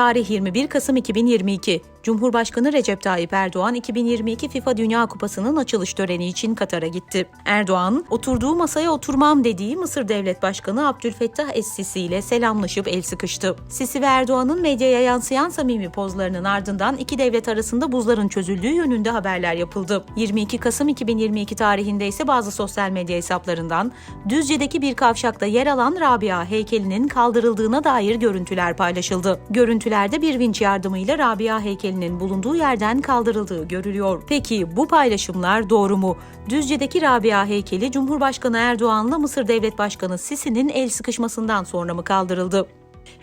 Tarih 21 Kasım 2022. Cumhurbaşkanı Recep Tayyip Erdoğan 2022 FIFA Dünya Kupası'nın açılış töreni için Katar'a gitti. Erdoğan, oturduğu masaya oturmam dediği Mısır Devlet Başkanı Abdülfettah Es-Sisi ile selamlaşıp el sıkıştı. Sisi ve Erdoğan'ın medyaya yansıyan samimi pozlarının ardından iki devlet arasında buzların çözüldüğü yönünde haberler yapıldı. 22 Kasım 2022 tarihinde ise bazı sosyal medya hesaplarından Düzce'deki bir kavşakta yer alan Rabia heykelinin kaldırıldığına dair görüntüler paylaşıldı. Görüntülerde bir vinç yardımıyla Rabia heykelinin bulunduğu yerden kaldırıldığı görülüyor. Peki bu paylaşımlar doğru mu? Düzce'deki Rabia heykeli Cumhurbaşkanı Erdoğan'la Mısır Devlet Başkanı Sisi'nin el sıkışmasından sonra mı kaldırıldı?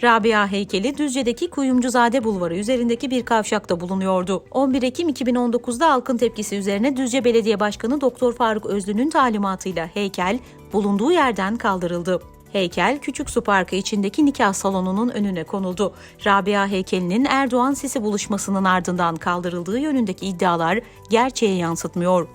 Rabia heykeli Düzce'deki Kuyumcuzade Bulvarı üzerindeki bir kavşakta bulunuyordu. 11 Ekim 2019'da halkın tepkisi üzerine Düzce Belediye Başkanı Doktor Faruk Özlü'nün talimatıyla heykel bulunduğu yerden kaldırıldı. Heykel Küçük Su Parkı içindeki nikah salonunun önüne konuldu. Rabia heykelinin Erdoğan Sisi buluşmasının ardından kaldırıldığı yönündeki iddialar gerçeğe yansıtmıyor.